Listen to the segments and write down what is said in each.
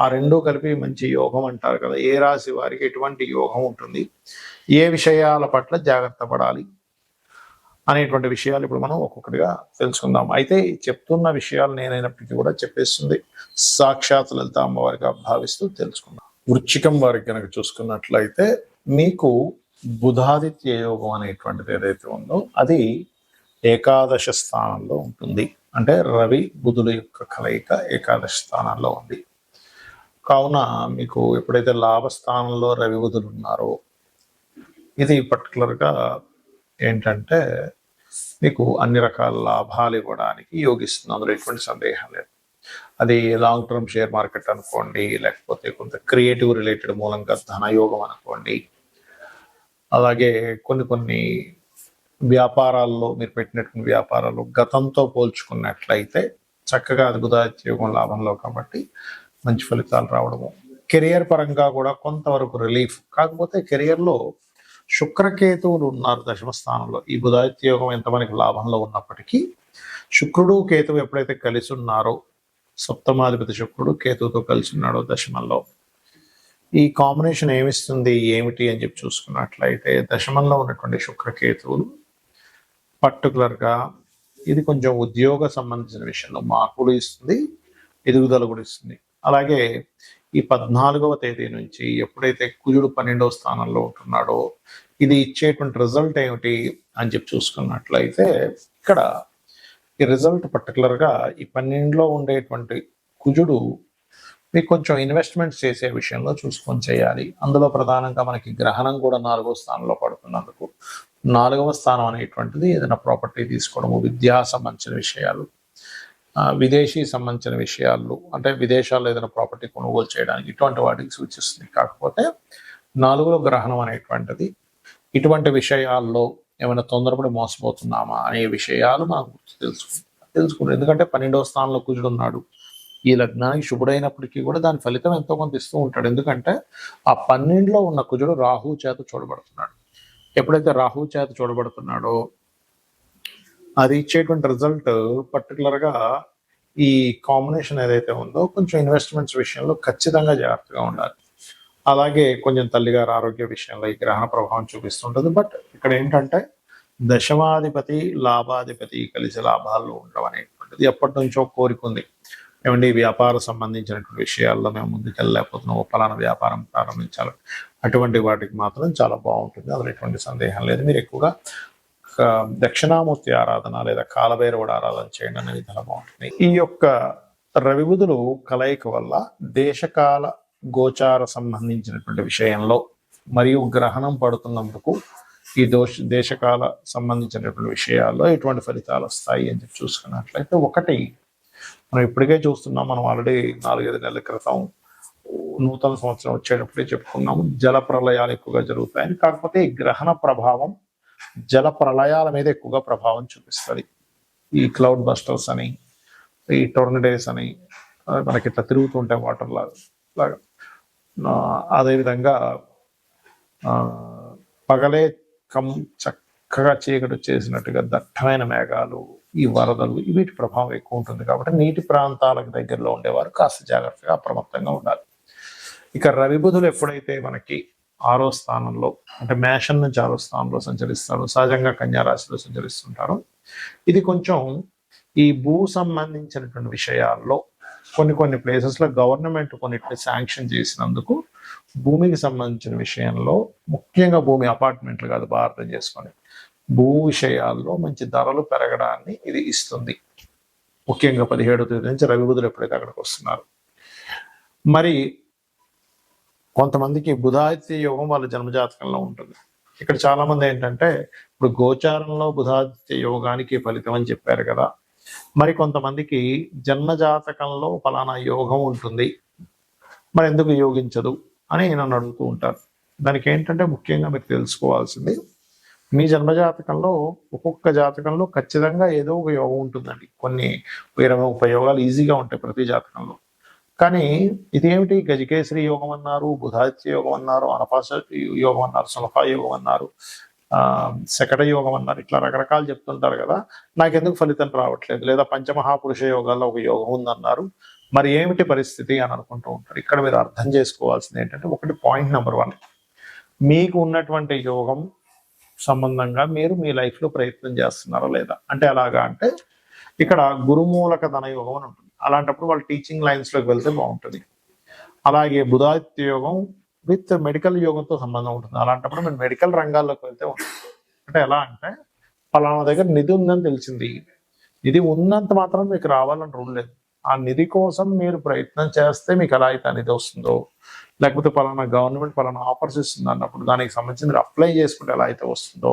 ఆ రెండు కలిపి మంచి యోగం అంటారు కదా. ఏ రాశి వారికి ఎటువంటి యోగం ఉంటుంది? ఏ విషయాల పట్ల జాగ్రత్త పడాలి? అనేటువంటి విషయాలు ఇప్పుడు మనం ఒక్కొక్కటిగా తెలుసుకుందాం. అయితే ఈ చెప్తున్న విషయాలు నేనైనప్పటికీ కూడా చెప్పేస్తుంది. సాక్షాత్ లలిత అమ్మవారిగా భావిస్తూ తెలుసుకుందాం. వృచ్చికం వారికి కనుక చూసుకున్నట్లయితే మీకు బుధాదిత్య యోగం అనేటువంటిది ఏదైతే ఉందో అది ఏకాదశ స్థానంలో ఉంటుంది. అంటే రవి బుధుల యొక్క కలయిక ఏకాదశ స్థానంలో ఉంది. కావున మీకు ఎప్పుడైతే లాభస్థానంలో రవి బుధులు ఉన్నారో ఇది పర్టికులర్గా ఏంటంటే మీకు అన్ని రకాల లాభాలు ఇవ్వడానికి యోగిస్తుంది. అందులో ఎటువంటి సందేహం లేదు. అది లాంగ్ టర్మ్ షేర్ మార్కెట్ అనుకోండి లేకపోతే కొంత క్రియేటివ్ రిలేటెడ్ మూలంగా ధనయోగం అనుకోండి అలాగే కొన్ని కొన్ని వ్యాపారాల్లో మీరు పెట్టినటువంటి వ్యాపారాలు గతంతో పోల్చుకున్నట్లయితే చక్కగా అద్భుతాత్యోగం లాభంలో కాబట్టి మంచి ఫలితాలు రావడము. కెరియర్ పరంగా కూడా కొంతవరకు రిలీఫ్. కాకపోతే కెరియర్లో శుక్రకేతువులు ఉన్నారు దశమ స్థానంలో. ఈ బుధాత్యోగం ఎంత మనకి లాభంలో ఉన్నప్పటికీ శుక్రుడు కేతువు ఎప్పుడైతే కలిసి ఉన్నారో సప్తమాధిపతి శుక్రుడు కేతువుతో కలిసి ఉన్నాడో దశమంలో. ఈ కాంబినేషన్ ఏమిస్తుంది ఏమిటి అని చెప్పి చూసుకున్నట్లయితే దశమంలో ఉన్నటువంటి శుక్రకేతువులు పర్టికులర్గా ఇది కొంచెం ఉద్యోగ సంబంధించిన విషయంలో మార్పులు ఇస్తుంది ఎదుగుదల కూడా ఇస్తుంది. అలాగే ఈ పద్నాలుగవ తేదీ నుంచి ఎప్పుడైతే కుజుడు పన్నెండవ స్థానంలో ఉంటున్నాడో ఇది ఇచ్చేటువంటి రిజల్ట్ ఏమిటి అని చెప్పి చూసుకున్నట్లయితే ఇక్కడ ఈ రిజల్ట్ పర్టికులర్గా ఈ పన్నెండులో ఉండేటువంటి కుజుడు మీకు కొంచెం ఇన్వెస్ట్మెంట్స్ చేసే విషయంలో చూసుకొని చేయాలి. అందులో ప్రధానంగా మనకి గ్రహణం కూడా నాలుగవ స్థానంలో పడుతున్నందుకు. నాలుగవ స్థానం అనేటువంటిది ఏదైనా ప్రాపర్టీ తీసుకోవడము విద్యా సంబంధించిన విషయాలు. విదేశీ సంబంధించిన విషయాలు అంటే విదేశాల్లో ఏదైనా ప్రాపర్టీ కొనుగోలు చేయడానికి ఇటువంటి వాటికి సూచిస్తుంది. కాకపోతే నాలుగులో గ్రహణం అనేటువంటిది. ఇటువంటి విషయాల్లో ఏమైనా తొందరపడి మోసపోతున్నామా అనే విషయాలు మనకు తెలుసుకుంటాం. తెలుసుకుంటాం. ఎందుకంటే పన్నెండవ స్థానంలో కుజుడు ఉన్నాడు. ఈ లగ్నానికి శుభుడైనప్పటికీ కూడా దాని ఫలితం ఎంతో కొంత ఇస్తూ ఉంటాడు. ఎందుకంటే ఆ పన్నెండులో ఉన్న కుజుడు రాహు చేత చూడబడుతున్నాడు. ఎప్పుడైతే రాహు చేత చూడబడుతున్నాడో అది ఇచ్చేటువంటి రిజల్ట్ పర్టికులర్గా ఈ కాంబినేషన్ ఏదైతే ఉందో కొంచెం ఇన్వెస్ట్మెంట్స్ విషయంలో ఖచ్చితంగా జాగ్రత్తగా ఉండాలి. అలాగే కొంచెం తల్లిగారి ఆరోగ్య విషయంలో ఈ గ్రహణ ప్రభావం చూపిస్తుంటుంది. బట్ ఇక్కడ ఏంటంటే దశమాధిపతి లాభాధిపతి కలిసి లాభాల్లో ఉండడం అనేటువంటిది ఎప్పటి నుంచో కోరిక ఉంది. ఏమండి వ్యాపార సంబంధించినటువంటి విషయాల్లో మేము ముందుకెళ్ళలేకపోతున్నాం. ఓ ఫలానా వ్యాపారం ప్రారంభించాలి అటువంటి వాటికి మాత్రం చాలా బాగుంటుంది. అందులో ఎటువంటి సందేహం లేదు. మీరు ఎక్కువగా ఆ, దక్షిణామూర్తి ఆరాధన లేదా కాలభైరవుడు ఆరాధన చేయండి అనేది చాలా బాగుంటుంది ఈ యొక్క రవిబుధులు కలయిక వల్ల దేశకాల గోచార సంబంధించినటువంటి విషయంలో మరియు గ్రహణం పడుతున్నందుకు ఈ దోష దేశకాల సంబంధించినటువంటి విషయాల్లో ఎటువంటి ఫలితాలు వస్తాయి అని చెప్పి చూసుకున్నట్లయితే ఒకటి మనం ఇప్పటికే చూస్తున్నాం మనం ఆల్రెడీ నాలుగైదు నెలల క్రితం నూతన సంవత్సరం వచ్చేటప్పుడే చెప్పుకున్నాము జల ప్రళయాలు ఎక్కువగా జరుగుతాయని. కాకపోతే ఈ గ్రహణ ప్రభావం జల ప్రళయాల మీద ఎక్కువగా ప్రభావం చూపిస్తుంది. ఈ క్లౌడ్ బస్టర్స్ అని ఈ టోర్నడేస్ అని మనకి ఇట్లా తిరుగుతుంటాయి వాటర్ లాగా. అదేవిధంగా పగలే కం చక్కగా చీకటి చేసినట్టుగా దట్టమైన మేఘాలు ఈ వరదలు వీటి ప్రభావం ఎక్కువ ఉంటుంది కాబట్టి నీటి ప్రాంతాలకు దగ్గరలో ఉండేవారు కాస్త జాగ్రత్తగా అప్రమత్తంగా ఉండాలి. ఇక రవి బుధులు ఎప్పుడైతే మనకి ఆరో స్థానంలో అంటే మేషం నుంచి ఆరో స్థానంలో సంచరిస్తారు. సహజంగా కన్యారాశిలో సంచరిస్తుంటారు. ఇది కొంచెం ఈ భూ సంబంధించినటువంటి విషయాల్లో కొన్ని కొన్ని ప్లేసెస్లో గవర్నమెంట్ కొన్నిటిని శాంక్షన్ చేసినందుకు భూమికి సంబంధించిన విషయంలో ముఖ్యంగా భూమి అపార్ట్మెంట్లు కాదు బాగా అర్థం చేసుకొని భూ విషయాల్లో మంచి ధరలు పెరగడాన్ని ఇది ఇస్తుంది. ముఖ్యంగా పదిహేడో తేదీ నుంచి రవి బుధులు ఎప్పుడైతే అక్కడికి వస్తున్నారు. మరి కొంతమందికి బుధాదిత్య యోగం వాళ్ళ జన్మజాతకంలో ఉంటుంది. ఇక్కడ చాలా మంది ఏంటంటే ఇప్పుడు గోచారంలో బుధాదిత్య యోగానికి ఫలితం అని చెప్పారు కదా. మరి కొంతమందికి జన్మజాతకంలో ఫలానా యోగం ఉంటుంది. మరి ఎందుకు యోగించదు అని నన్ను అడుగుతూ ఉంటారు. దానికి ఏంటంటే ముఖ్యంగా మీరు తెలుసుకోవాల్సింది మీ జన్మజాతకంలో ఒక్కొక్క జాతకంలో ఖచ్చితంగా ఏదో ఒక యోగం ఉంటుందండి. కొన్ని ఇరవై ముప్పై యోగాలు ఈజీగా ఉంటాయి ప్రతి జాతకంలో. కానీ ఇదేమిటి? గజకేసరి యోగం అన్నారు బుధాదిత్య యోగం అన్నారు అనపాస యోగం అన్నారు సులభా యోగం అన్నారు శకట యోగం అన్నారు ఇట్లా రకరకాలు చెప్తుంటారు కదా. నాకెందుకు ఫలితం రావట్లేదు? లేదా పంచమహాపురుష యోగాల్లో ఒక యోగం ఉందన్నారు. మరి ఏమిటి పరిస్థితి అని అనుకుంటూ ఉంటారు. ఇక్కడ మీరు అర్థం చేసుకోవాల్సింది ఏంటంటే ఒకటి పాయింట్ నెంబర్ వన్. మీకు ఉన్నటువంటి యోగం సంబంధంగా మీరు మీ లైఫ్లో ప్రయత్నం చేస్తున్నారా లేదా? అంటే అలాగా అంటే ఇక్కడ గురుమూలక ధన యోగం అని ఉంటుంది. అలాంటప్పుడు వాళ్ళు టీచింగ్ లైన్స్లోకి వెళ్తే బాగుంటుంది. అలాగే బుధాదిత్య యోగం విత్ మెడికల్ యోగంతో సంబంధం ఉంటుంది. అలాంటప్పుడు మేము మెడికల్ రంగాల్లోకి వెళ్తే అంటే ఎలా అంటే పలానా దగ్గర నిధి ఉందని తెలిసింది. నిధి ఉన్నంత మాత్రం మీకు రావాలని రూల్ లేదు. ఆ నిధి కోసం మీరు ప్రయత్నం చేస్తే మీకు ఎలా అయితే అనేది వస్తుందో లేకపోతే పలానా గవర్నమెంట్ పలానా ఆఫర్స్ ఇస్తుంది అన్నప్పుడు దానికి సంబంధించి మీరు అప్లై చేసుకుంటే ఎలా అయితే వస్తుందో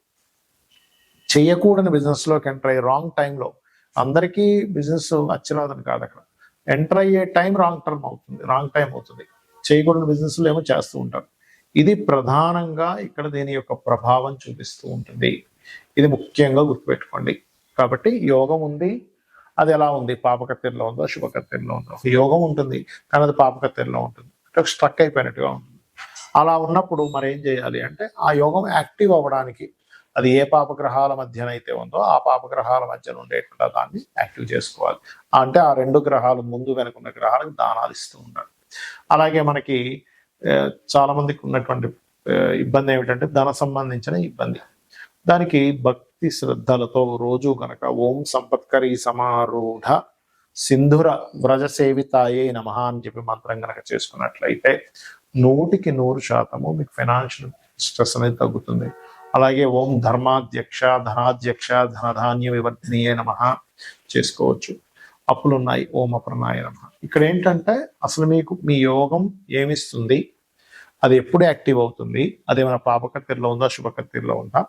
చేయకూడని బిజినెస్లోకి ఎంటర్ అయ్యి రాంగ్ టైంలో అందరికీ బిజినెస్ అచ్చిరాదని కాదు అక్కడ. ఎంటర్ అయ్యే టైం రాంగ్ టర్మ్ అవుతుంది రాంగ్ టైం అవుతుంది. చేయకూడని బిజినెస్లు ఏమో చేస్తూ ఉంటారు. ఇది ప్రధానంగా ఇక్కడ దీని యొక్క ప్రభావం చూపిస్తూ ఉంటుంది. ఇది ముఖ్యంగా గుర్తుపెట్టుకోండి. కాబట్టి యోగం ఉంది అది ఎలా ఉంది? పాపకత్తిరిలో ఉందో? శుభకత్తిరిలో ఉందో? యోగం ఉంటుంది కానీ అది పాపకత్తిరిలో ఉంటుంది. అంటే స్ట్రక్ అయిపోయినట్టుగా ఉంటుంది. అలా ఉన్నప్పుడు మరి ఏం చేయాలి అంటే ఆ యోగం యాక్టివ్ అవ్వడానికి అది ఏ పాపగ్రహాల మధ్యనైతే ఉందో ఆ పాపగ్రహాల మధ్యన ఉండేటువంటి దాన్ని యాక్టివ్ చేసుకోవాలి. అంటే ఆ రెండు గ్రహాలు ముందు వెనుకున్న గ్రహాలకు దానాలు ఇస్తూ ఉండాలి. అలాగే మనకి చాలామందికి చాలా మందికి ఉన్నటువంటి ఇబ్బంది ఏమిటంటే ధన సంబంధించిన ఇబ్బంది. దానికి భక్తి శ్రద్ధలతో రోజు గనక ఓం సంపత్కరి సమారూఢ సింధుర వ్రజ సేవితాయే నమ అని చెప్పి మంత్రం గనక చేసుకున్నట్లయితే నూటికి నూరు శాతము మీకు ఫైనాన్షియల్ స్ట్రెస్ అనేది తగ్గుతుంది. అలాగే ఓం ధర్మాధ్యక్ష ధనాధ్యక్ష ధనధాన్య వివర్ధనీయ నమ చేసుకోవచ్చు. అప్పులు ఉన్నాయి ఓం అప్రనాయ నమ. ఇక్కడ ఏంటంటే అసలు మీకు మీ యోగం ఏమిస్తుంది? అది ఎప్పుడు యాక్టివ్ అవుతుంది? అదేమైనా పాపకత్తిరిలో ఉందా? శుభకత్తిరిలో ఉందా?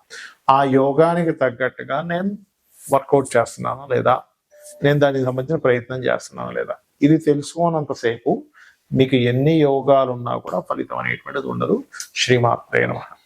ఆ యోగానికి తగ్గట్టుగా నేను వర్కౌట్ చేస్తున్నానా లేదా? నేను దానికి సంబంధించిన ప్రయత్నం చేస్తున్నాను లేదా? ఇది తెలుసుకోనంతసేపు మీకు ఎన్ని యోగాలు ఉన్నా కూడా ఫలితం అనేటువంటిది ఉండదు. శ్రీమాత్రే నమః.